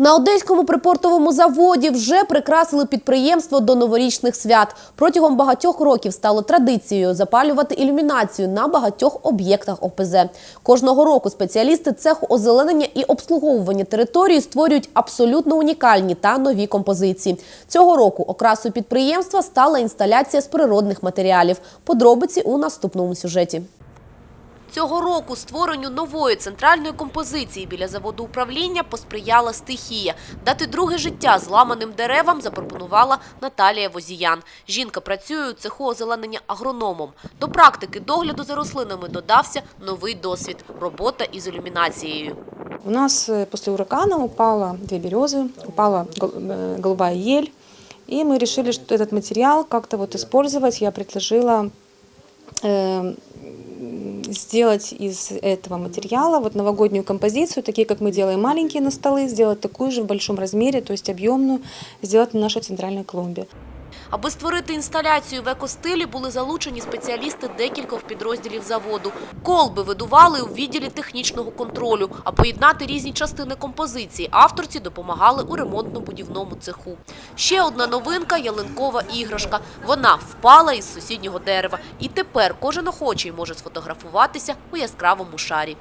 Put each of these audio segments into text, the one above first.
На одеському припортовому заводі вже прикрасили підприємство до новорічних свят. Протягом багатьох років стало традицією запалювати ілюмінацію на багатьох об'єктах ОПЗ. Кожного року спеціалісти цеху озеленення і обслуговування території створюють абсолютно унікальні та нові композиції. Цього року окрасою підприємства стала інсталяція з природних матеріалів. Подробиці у наступному сюжеті. Цього року створенню нової центральної композиції біля заводу управління посприяла стихія. Дати друге життя зламаним деревам запропонувала Наталія Возіян. Жінка працює у цеху озеленення агрономом. До практики догляду за рослинами додався новий досвід – робота із ілюмінацією. У нас э, после урагана упало две березы, упала гол- э, голубая ель, и мы решили, что этот материал как-то вот использовать. Я предложила э, сделать из этого материала вот новогоднюю композицию, такие как мы делаем маленькие на столы, сделать такую же в большом размере, то есть объемную, сделать на нашей центральной клумбе. Аби створити інсталяцію в екостилі, були залучені спеціалісти декількох підрозділів заводу. Колби видували у відділі технічного контролю, а поєднати різні частини композиції авторці допомагали у ремонтно-будівному цеху. Ще одна новинка – ялинкова іграшка. Вона впала із сусіднього дерева. І тепер кожен охочий може сфотографуватися у яскравому шарі.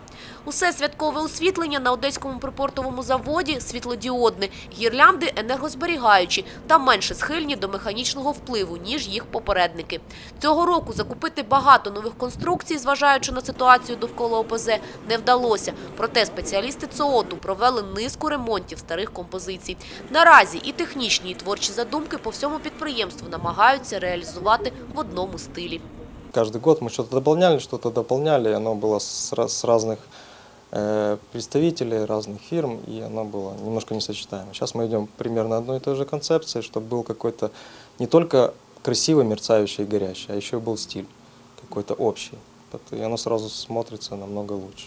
Усе святкове освітлення на Одеському припортовому заводі світлодіодне, гірлянди енергозберігаючі та менше схильні до механічного впливу, ніж їх попередники. Цього року закупити багато нових конструкцій, зважаючи на ситуацію довкола ОПЗ, не вдалося. Проте спеціалісти ЦООТу провели низку ремонтів старих композицій. Наразі і технічні, і творчі задумки по всьому підприємству намагаються реалізувати в одному стилі. Каждый год мы что-то дополняли, что-то дополняли, и оно было с, раз- с разных э, представителей, разных фирм, и оно было немножко несочетаемо. Сейчас мы идем примерно одной и той же концепции, чтобы был какой-то не только красивый, мерцающий и горящий, а еще был стиль какой-то общий. И оно сразу смотрится намного лучше.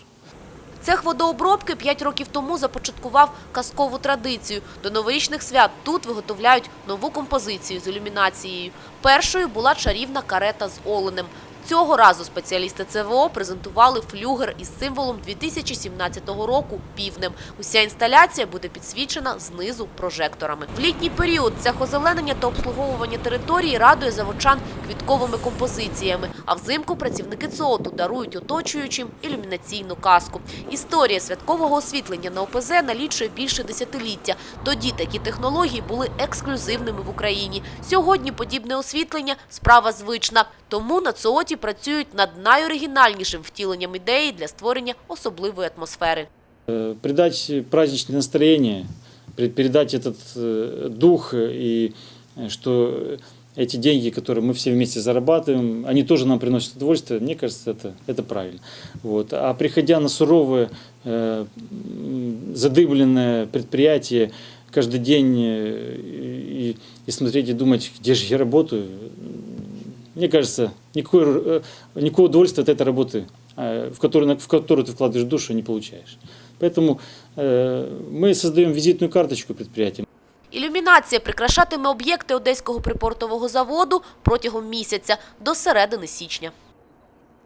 Цех водообробки 5 років тому започаткував казкову традицію. До новорічних свят тут виготовляють нову композицію з ілюмінацією. Першою була чарівна карета з оленем. Цього разу спеціалісти ЦВО презентували флюгер із символом 2017 року – півнем. Уся інсталяція буде підсвічена знизу прожекторами. В літній період цех озеленення та обслуговування території радує заводчан квітковими композиціями, а взимку працівники ЦОТу дарують оточуючим ілюмінаційну казку. Історія святкового освітлення на ОПЗ налічує більше десятиліття. Тоді такі технології були ексклюзивними в Україні. Сьогодні подібне освітлення – справа звична. Тому на ЦОТі працюють над найоригінальнішим втіленням ідеї для створення особливої атмосфери. Э, придать праздничное настроение, пре- передать этот э, дух э, и э, что эти деньги, которые мы все вместе зарабатываем, они тоже нам приносят удовольствие. Мне кажется, это, это правильно. Вот. А приходя на суровое, э, м, задымленное предприятие, каждый день э, и, и смотреть и думать, где же я работаю, мне кажется, никакой, э, никакого удовольствия от этой работы, э, в которую, в которую ты вкладываешь душу, не получаешь. Поэтому э, мы создаем визитную карточку предприятия. Ілюмінація прикрашатиме об'єкти Одеського припортового заводу протягом місяця до середини січня.